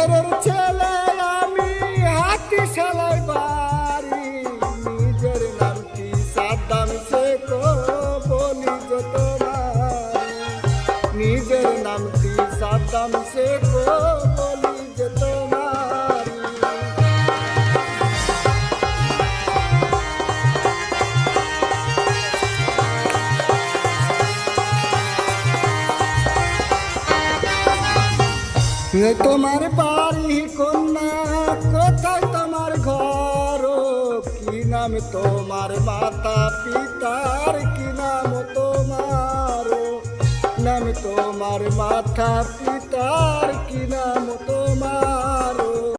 তারের ছেলে, আমি হাতি সালাই বাড়ি। নিজের নামটি সাদ্দাম সে বলি যত নিজের নিজের নামটি সাদ্দাম সে বলি তোমার বাড়ি কন্যা, কোথায় তোমার ঘর? কি নাম তোমার মাতা পিতার, কি নাম তোমার? নাম তোমার মাতা পিতার